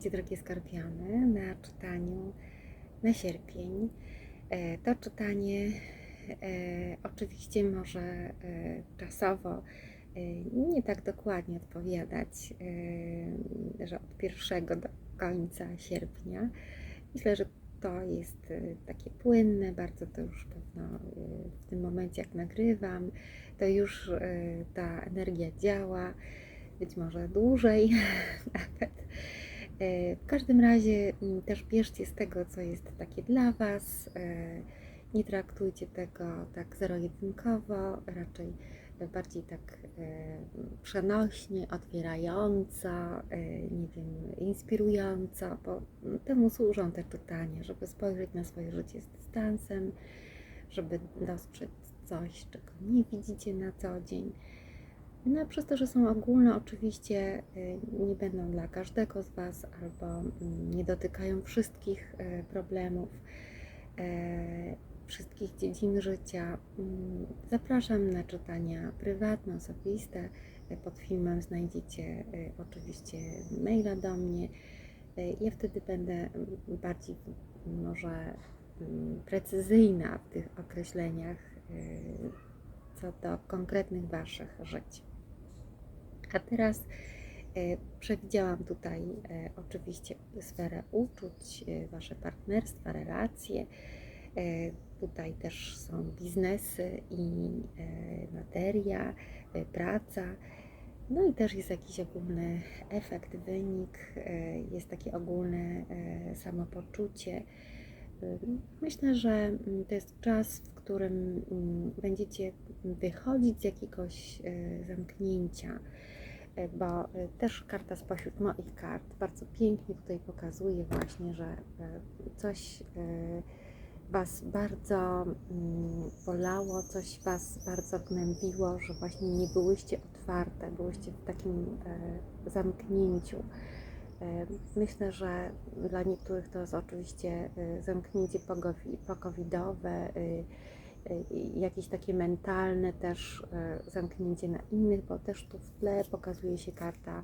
Witajcie drogie skorpiony na czytaniu na sierpień. E, To czytanie e, oczywiście może e, czasowo nie tak dokładnie odpowiadać, że od pierwszego do końca sierpnia. Myślę, że to jest takie płynne, bardzo to już pewno w tym momencie jak nagrywam, to już ta energia działa, być może dłużej nawet. E, W każdym razie m, też bierzcie z tego, co jest takie dla Was. e, Nie traktujcie tego tak zero-jedynkowo, raczej bardziej tak e, przenośnie, otwierająco, nie wiem, inspirująco, bo temu służą te czytania, żeby spojrzeć na swoje życie z dystansem, żeby dostrzec coś, czego nie widzicie na co dzień. No, przez to, że są ogólne, oczywiście y, nie będą dla każdego z Was albo mm, nie dotykają wszystkich y, problemów, e, wszystkich dziedzin życia. Mm, Zapraszam na czytania prywatne, osobiste. Pod filmem znajdziecie y, oczywiście maila do mnie. Ja wtedy będę mm, bardziej może precyzyjna w tych określeniach y, co do konkretnych Waszych żyć. A teraz e, przewidziałam tutaj e, oczywiście sferę uczuć, e, Wasze partnerstwa, relacje. Tutaj też są biznesy i materia, praca. No i też jest jakiś ogólny efekt, wynik, jest takie ogólne samopoczucie. Myślę, że mm, to jest czas, w którym mm, będziecie wychodzić z jakiegoś zamknięcia, bo e, też karta spośród moich kart bardzo pięknie tutaj pokazuje właśnie, że e, coś e, Was bardzo mm, bolało, coś Was bardzo gnębiło, że właśnie nie byłyście otwarte, byłyście w takim e, zamknięciu. E, Myślę, że dla niektórych to jest oczywiście e, zamknięcie pokowidowe, y, jakieś takie mentalne też e, zamknięcie na innych, bo też tu w tle pokazuje się karta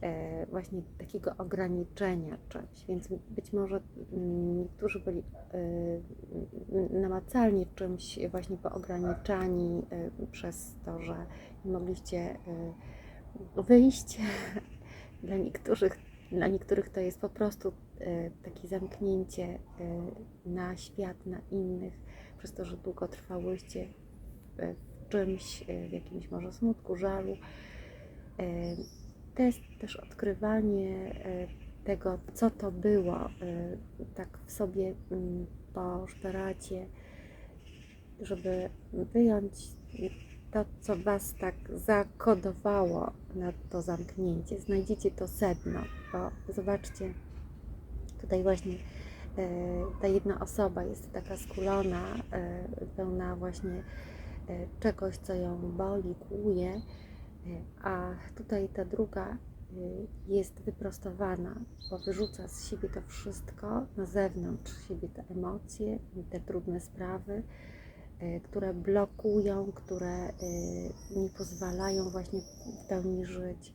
e, właśnie takiego ograniczenia czymś, więc być może mm, niektórzy byli e, namacalnie czymś właśnie poograniczani e, przez to, że nie mogliście e, wyjść. Dla niektórych, dla niektórych to jest po prostu e, takie zamknięcie e, na świat, na innych, przez to, że długo trwałyście w- czymś, e, w jakimś może smutku, żalu. E, To jest też odkrywanie e, tego, co to było, tak w sobie mm, po szperacie, żeby wyjąć to, co Was tak zakodowało na to zamknięcie. Znajdziecie to sedno, bo zobaczcie, tutaj właśnie ta jedna osoba jest taka skulona, e, pełna właśnie e, czegoś, co ją boli, kłuje, e, a tutaj ta druga e, jest wyprostowana, bo wyrzuca z siebie to wszystko na zewnątrz siebie te emocje, te trudne sprawy, e, które blokują, które e, nie pozwalają właśnie w pełni żyć.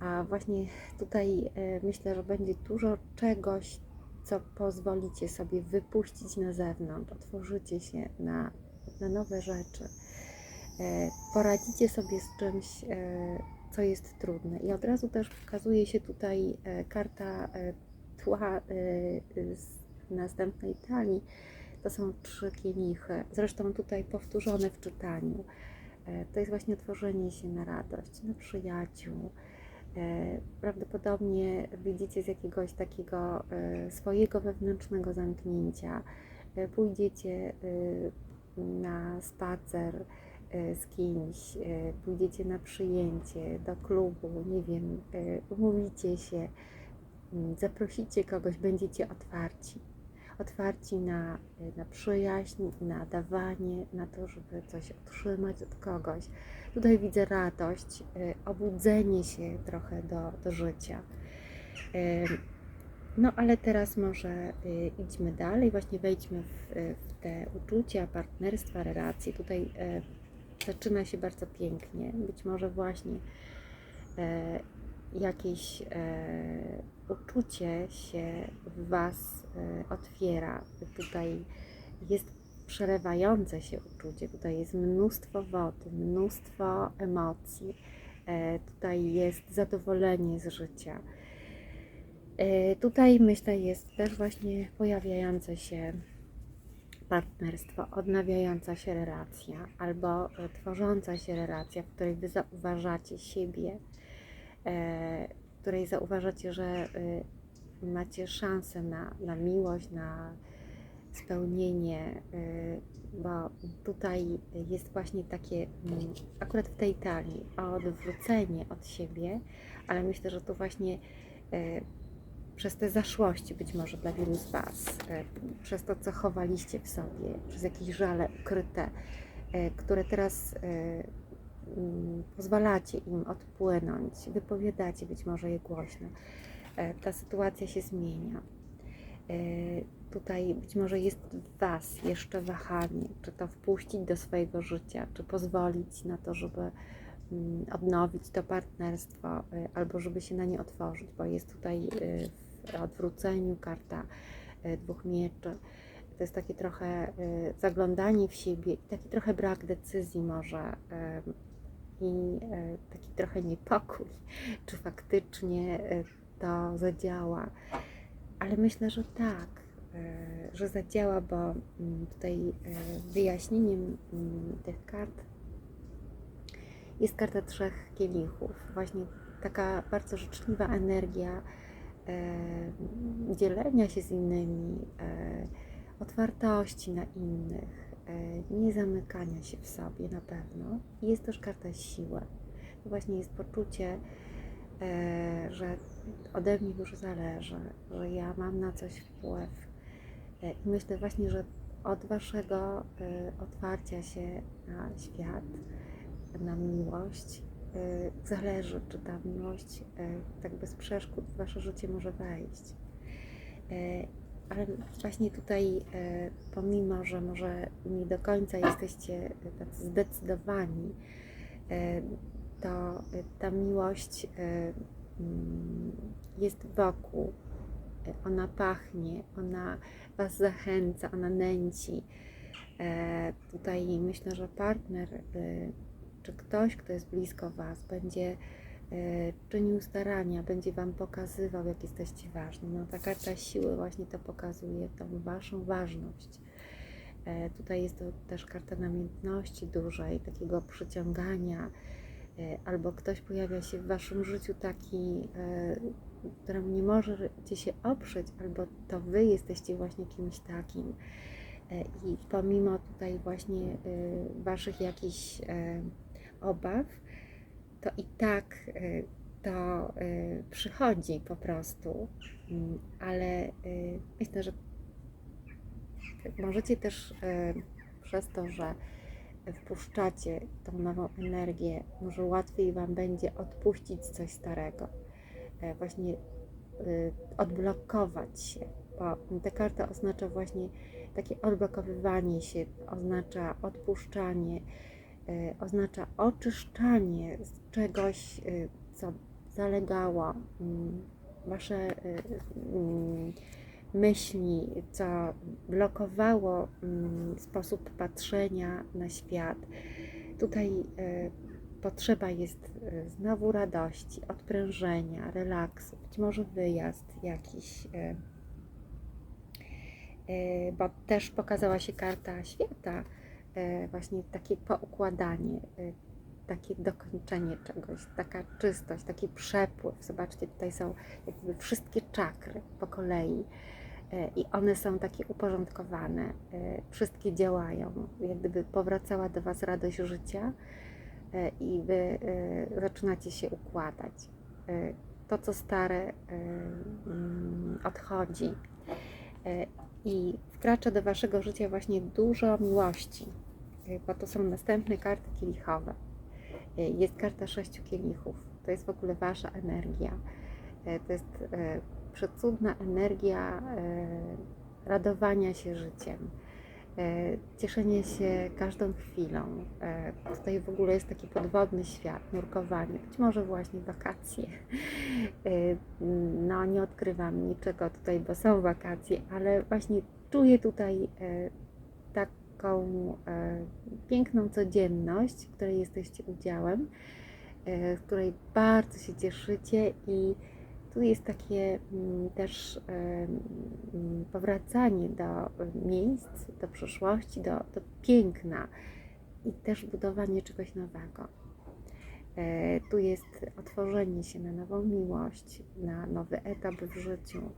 A właśnie tutaj e, myślę, że będzie dużo czegoś, co pozwolicie sobie wypuścić na zewnątrz, otworzycie się na, na nowe rzeczy, e, poradzicie sobie z czymś, e, co jest trudne. I od razu też pokazuje się tutaj e, karta tła z następnej talii. To są trzy kielichy, zresztą tutaj powtórzone w czytaniu. To jest właśnie otworzenie się na radość, na przyjaciół, prawdopodobnie wyjdziecie z jakiegoś takiego e, swojego wewnętrznego zamknięcia, E, pójdziecie e, na spacer e, z kimś, e, pójdziecie na przyjęcie do klubu, nie wiem, e, umówicie się, zaprosicie kogoś, będziecie otwarci. Otwarci na, na przyjaźń, na dawanie, na to, żeby coś otrzymać od kogoś. Tutaj widzę radość, y, obudzenie się trochę do, do życia. No ale teraz może y, idźmy dalej, właśnie wejdźmy w, y, w te uczucia, partnerstwa, relacje. Tutaj zaczyna się bardzo pięknie. Być może właśnie jakieś uczucie się w Was otwiera. Tutaj jest przelewające się uczucie, tutaj jest mnóstwo wody, mnóstwo emocji, e, tutaj jest zadowolenie z życia. E, tutaj myślę jest też właśnie pojawiające się partnerstwo, odnawiająca się relacja albo e, tworząca się relacja, w której Wy zauważacie siebie, w której zauważacie, że macie szansę na, na miłość, na spełnienie, bo tutaj jest właśnie takie, mm, akurat w tej talii, odwrócenie od siebie, ale myślę, że tu właśnie przez te zaszłości być może dla wielu z Was, e, przez to, co chowaliście w sobie, przez jakieś żale ukryte, które teraz mm, pozwalacie im odpłynąć, wypowiadacie być może je głośno. Ta sytuacja się zmienia. Tutaj być może jest w Was jeszcze wahanie, czy to wpuścić do swojego życia, czy pozwolić na to, żeby mm, odnowić to partnerstwo, albo żeby się na nie otworzyć, bo jest tutaj odwróceniu, karta e, dwóch mieczy. To jest takie trochę zaglądanie w siebie i taki trochę brak decyzji może i taki trochę niepokój, czy faktycznie to zadziała. Ale myślę, że tak, że zadziała, bo mm, tutaj wyjaśnieniem mm, tych kart jest karta trzech kielichów. Właśnie taka bardzo życzliwa energia e, dzielenia się z innymi, e, otwartości na innych, e, nie zamykania się w sobie na pewno. Jest też karta siły. To właśnie jest poczucie, e, że ode mnie już zależy, że ja mam na coś wpływ. E, I myślę właśnie, że od Waszego e, otwarcia się na świat, na miłość, Y, zależy, czy ta miłość tak bez przeszkód w Wasze życie może wejść. Ale właśnie tutaj, pomimo, że może nie do końca jesteście tacy zdecydowani, to ta miłość mm, jest wokół, ona pachnie, ona Was zachęca, ona nęci. Tutaj myślę, że partner czy ktoś, kto jest blisko Was, będzie e, czynił starania, będzie Wam pokazywał, jak jesteście ważni. No, ta karta siły właśnie to pokazuje, tą Waszą ważność. E, tutaj jest to też karta namiętności dużej, takiego przyciągania, e, albo ktoś pojawia się w Waszym życiu taki, któremu nie możecie się oprzeć, albo to Wy jesteście właśnie kimś takim. I pomimo tutaj właśnie Waszych jakichś obaw, to i tak to przychodzi po prostu, mm, ale myślę, że możecie też przez to, że wpuszczacie tą nową energię, może łatwiej Wam będzie odpuścić coś starego, e, właśnie odblokować się, bo ta karta oznacza właśnie takie odblokowywanie się, oznacza odpuszczanie, E, oznacza oczyszczanie z czegoś, e, co zalegało, mm, wasze e, mm, myśli, co blokowało mm, sposób patrzenia na świat. Tutaj potrzeba jest znowu radości, odprężenia, relaksu, być może wyjazd jakiś, bo też pokazała się karta świata E, właśnie takie poukładanie, e, takie dokończenie czegoś, taka czystość, taki przepływ. Zobaczcie, tutaj są jakby wszystkie czakry po kolei e, i one są takie uporządkowane, wszystkie działają, jak gdyby powracała do Was radość życia i Wy zaczynacie się układać. To, co stare, mm, odchodzi i wkracza do Waszego życia właśnie dużo miłości, bo to są następne karty kielichowe. E, jest karta sześciu kielichów. To jest w ogóle Wasza energia. E, to jest e, przecudna energia radowania się życiem. E, cieszenie się każdą chwilą. E, Tutaj w ogóle jest taki podwodny świat, nurkowanie, być może właśnie wakacje. E, No, nie odkrywam niczego tutaj, bo są wakacje, ale właśnie czuję tutaj taką piękną codzienność, w której jesteście udziałem, z której bardzo się cieszycie i tu jest takie mm, też mm, powracanie do miejsc, do przeszłości, do, do piękna i też budowanie czegoś nowego. E, Tu jest otworzenie się na nową miłość, na nowy etap w życiu,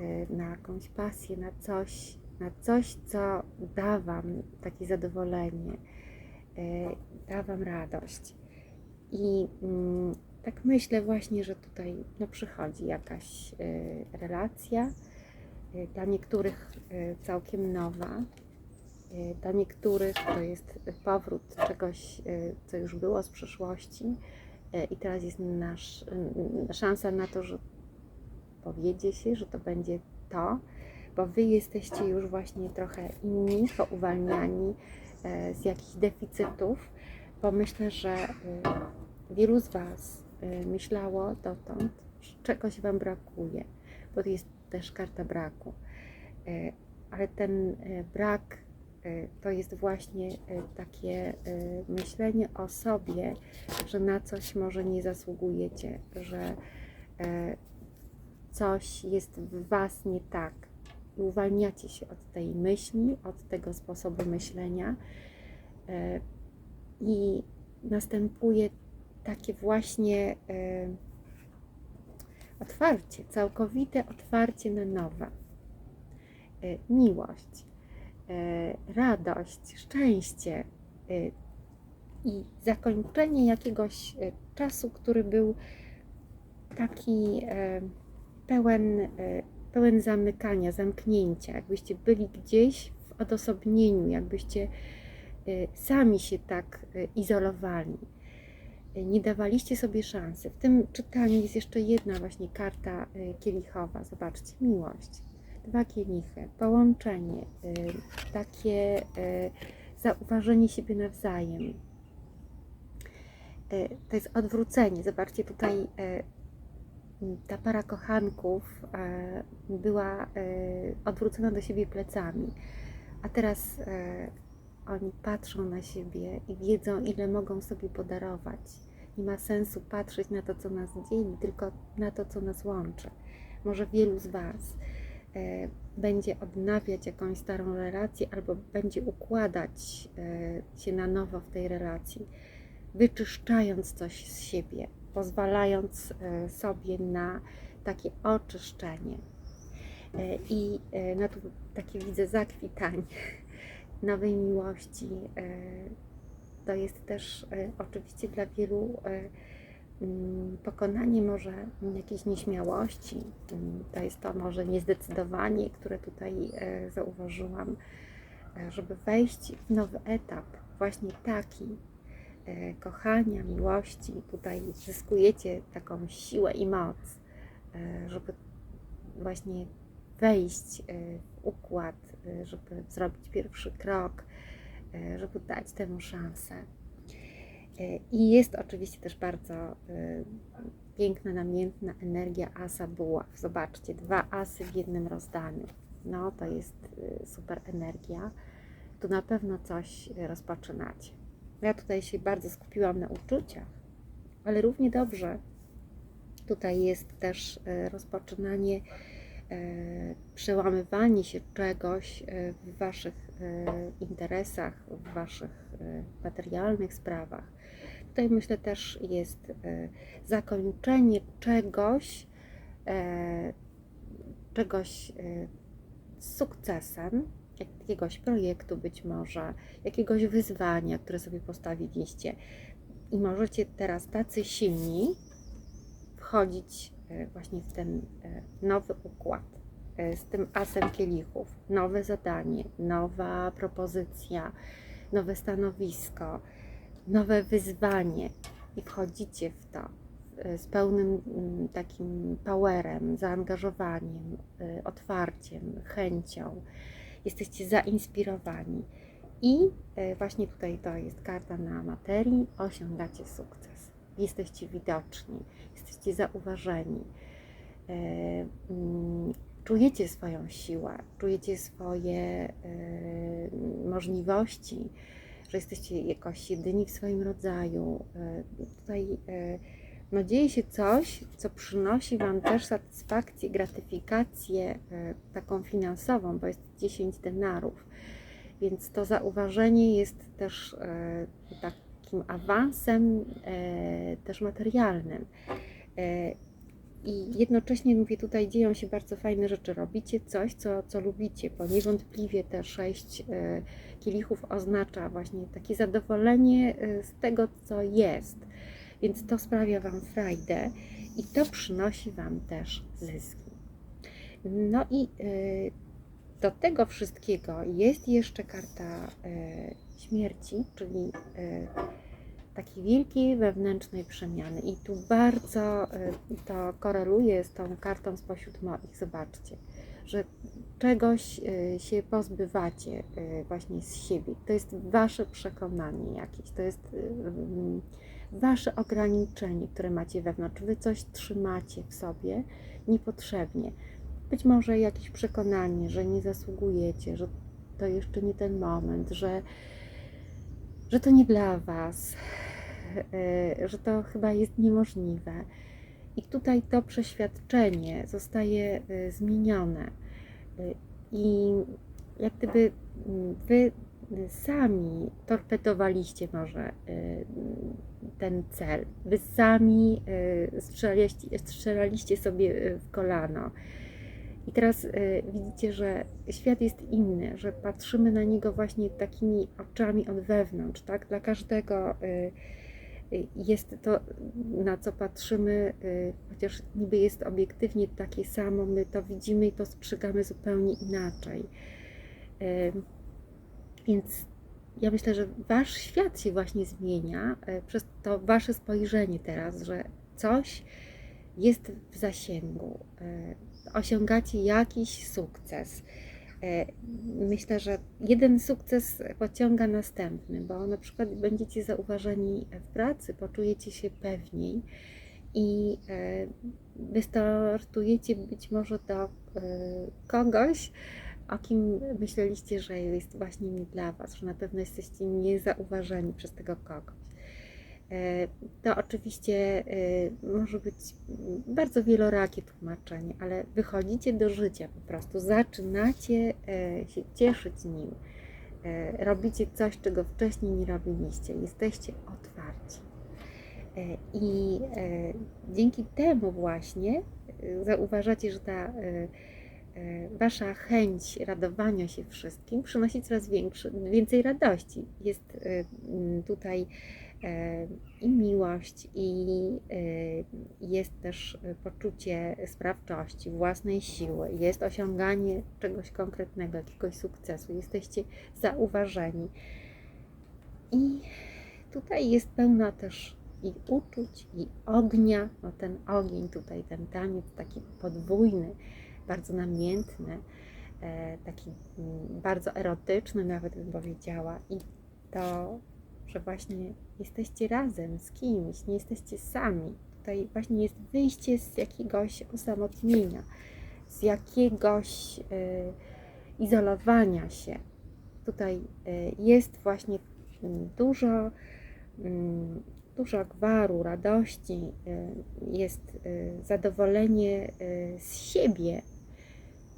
e, na jakąś pasję, na coś, na coś, co da Wam takie zadowolenie, e, da Wam radość. I mm, tak myślę właśnie, że tutaj no, przychodzi jakaś e, relacja, e, dla niektórych e, całkiem nowa, dla niektórych to jest powrót czegoś, co już było z przeszłości. I teraz jest nasz, szansa na to, że powiedzie się, że to będzie to, bo Wy jesteście już właśnie trochę inni, pouwalniani e, z jakichś deficytów, bo myślę, że wielu z Was myślało dotąd, czegoś Wam brakuje, bo to jest też karta braku. E, Ale ten e, brak to jest właśnie takie myślenie o sobie, że na coś może nie zasługujecie, że coś jest w Was nie tak. I uwalniacie się od tej myśli, od tego sposobu myślenia i następuje takie właśnie e, otwarcie, całkowite otwarcie na nowe. E, Miłość, e, radość, szczęście i zakończenie jakiegoś czasu, który był taki pełen, pełen zamykania, zamknięcia, jakbyście byli gdzieś w odosobnieniu, jakbyście sami się tak izolowali. Nie dawaliście sobie szansy. W tym czytaniu jest jeszcze jedna właśnie karta e, kielichowa. Zobaczcie, miłość. Dwa kielichy, połączenie, e, takie e, zauważenie siebie nawzajem. To jest odwrócenie. Zobaczcie, tutaj ta para kochanków była odwrócona do siebie plecami, a teraz oni patrzą na siebie i wiedzą, ile mogą sobie podarować. Nie ma sensu patrzeć na to, co nas dzieli, tylko na to, co nas łączy. Może wielu z Was e, będzie odnawiać jakąś starą relację albo będzie układać e, się na nowo w tej relacji, wyczyszczając coś z siebie, pozwalając e, sobie na takie oczyszczenie. I no tu takie widzę zakwitanie nowej miłości. E, To jest też e, oczywiście dla wielu e, mm, pokonanie może jakiejś nieśmiałości. Mm, To jest to może niezdecydowanie, które tutaj zauważyłam, żeby wejść w nowy etap, właśnie taki kochania, miłości. Tutaj zyskujecie taką siłę i moc, żeby właśnie wejść w układ, żeby zrobić pierwszy krok, e, żeby dać temu szansę. E, I jest oczywiście też bardzo e, piękna, namiętna energia asa buław. Zobaczcie, dwa asy w jednym rozdaniu. No, to jest super energia. Tu na pewno coś rozpoczynacie. Ja tutaj się bardzo skupiłam na uczuciach, ale równie dobrze tutaj jest też rozpoczynanie, przełamywanie się czegoś e, w Waszych e, interesach, w Waszych e, materialnych sprawach. Tutaj myślę też jest e, zakończenie czegoś, e, czegoś e, z sukcesem, jakiegoś projektu być może, jakiegoś wyzwania, które sobie postawiliście. I możecie teraz tacy silni wchodzić e, właśnie w ten e, nowy układ e, z tym asem kielichów. Nowe zadanie, nowa propozycja, nowe stanowisko, nowe wyzwanie i wchodzicie w to e, z pełnym mm, takim powerem, zaangażowaniem, e, otwarciem, chęcią. jesteście zainspirowani. I e, właśnie tutaj to jest karta na materii, osiągacie sukces. Jesteście widoczni, jesteście zauważeni. E, mm, czujecie swoją siłę, czujecie swoje e, możliwości, że jesteście jakoś jedyni w swoim rodzaju. E, tutaj no, dzieje się coś, co przynosi Wam też satysfakcję, gratyfikację taką finansową, bo jest 10 denarów. Więc to zauważenie jest też e, takim awansem e, też materialnym. E, i jednocześnie mówię, tutaj dzieją się bardzo fajne rzeczy. Robicie coś, co, co lubicie, bo niewątpliwie te sześć e, kielichów oznacza właśnie takie zadowolenie z tego, co jest. Więc to sprawia Wam frajdę i to przynosi Wam też zyski. No i do tego wszystkiego jest jeszcze karta śmierci, czyli takiej wielkiej wewnętrznej przemiany. I tu bardzo y, to koreluje z tą kartą spośród moich. Zobaczcie, że czegoś y, się pozbywacie właśnie z siebie. To jest wasze przekonanie jakieś, to jest wasze ograniczenie, które macie wewnątrz. Wy coś trzymacie w sobie niepotrzebnie. Być może jakieś przekonanie, że nie zasługujecie, że to jeszcze nie ten moment, że, że to nie dla Was, E, że to chyba jest niemożliwe. I tutaj to przeświadczenie zostaje e, zmienione. E, I jak gdyby wy sami torpedowaliście może ten cel. Wy sami strzelaliście, strzelaliście sobie w kolano. I teraz widzicie, że świat jest inny, że patrzymy na niego właśnie takimi oczami od wewnątrz, tak? Dla każdego jest to, na co patrzymy, y, chociaż niby jest obiektywnie takie samo, my to widzimy i postrzegamy zupełnie inaczej. Więc ja myślę, że wasz świat się właśnie zmienia y, przez to wasze spojrzenie teraz, że coś jest w zasięgu, y, osiągacie jakiś sukces E, myślę, że jeden sukces pociąga następny, bo na przykład będziecie zauważeni w pracy, poczujecie się pewniej i e, wystartujecie być może do e, kogoś, o kim myśleliście, że jest właśnie nie dla Was, że na pewno jesteście niezauważeni przez tego kogoś. E, to oczywiście e, może być bardzo wielorakie tłumaczenie, ale wychodzicie do życia po prostu, zaczynacie e, się cieszyć nim, robicie coś, czego wcześniej nie robiliście, jesteście otwarci. I dzięki temu właśnie zauważacie, że ta wasza chęć radowania się wszystkim przynosi coraz większy, więcej radości. Jest tutaj i miłość, i jest też poczucie sprawczości, własnej siły, jest osiąganie czegoś konkretnego, jakiegoś sukcesu, jesteście zauważeni. I tutaj jest pełna też i uczuć, i ognia. No ten ogień tutaj, ten taniec taki podwójny, bardzo namiętny, e, taki mm, bardzo erotyczny nawet bym powiedziała. I to że właśnie jesteście razem z kimś, nie jesteście sami. Tutaj właśnie jest wyjście z jakiegoś osamotnienia, z jakiegoś y, izolowania się. Tutaj y, jest właśnie dużo, y, dużo gwaru, radości, jest zadowolenie z siebie.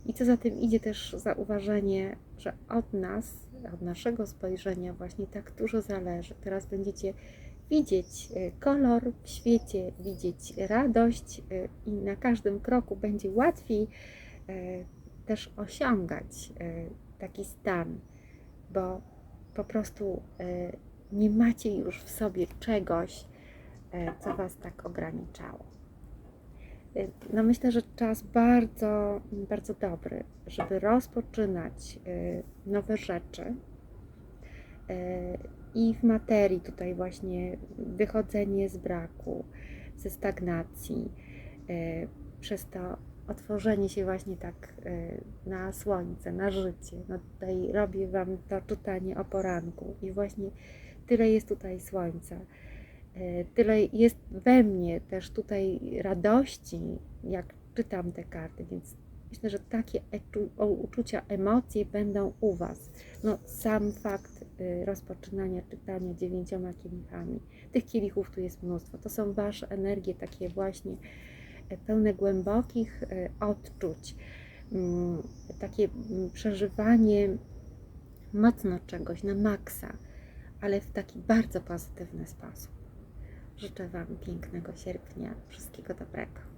I co za tym idzie też zauważenie, że od nas od naszego spojrzenia właśnie tak dużo zależy. Teraz będziecie widzieć e, kolor w świecie, widzieć radość e, i na każdym kroku będzie łatwiej e, też osiągać taki stan, bo po prostu nie macie już w sobie czegoś, co Was tak ograniczało. Y, no myślę, że czas bardzo, bardzo dobry, żeby rozpoczynać y, nowe rzeczy. Y, I w materii tutaj właśnie wychodzenie z braku, ze stagnacji, przez to otworzenie się właśnie tak na słońce, na życie. No tutaj robię Wam to czytanie o poranku i właśnie tyle jest tutaj słońca. E, Tyle jest we mnie też tutaj radości, jak czytam te karty, więc myślę, że takie uczucia, emocje będą u Was. No, sam fakt y, rozpoczynania czytania dziewięcioma kielichami. Tych kielichów tu jest mnóstwo. To są Wasze energie takie właśnie e, pełne głębokich e, odczuć. Mm, Takie mm, przeżywanie mocno czegoś na maksa, ale w taki bardzo pozytywny sposób. Życzę Wam pięknego sierpnia. Wszystkiego dobrego.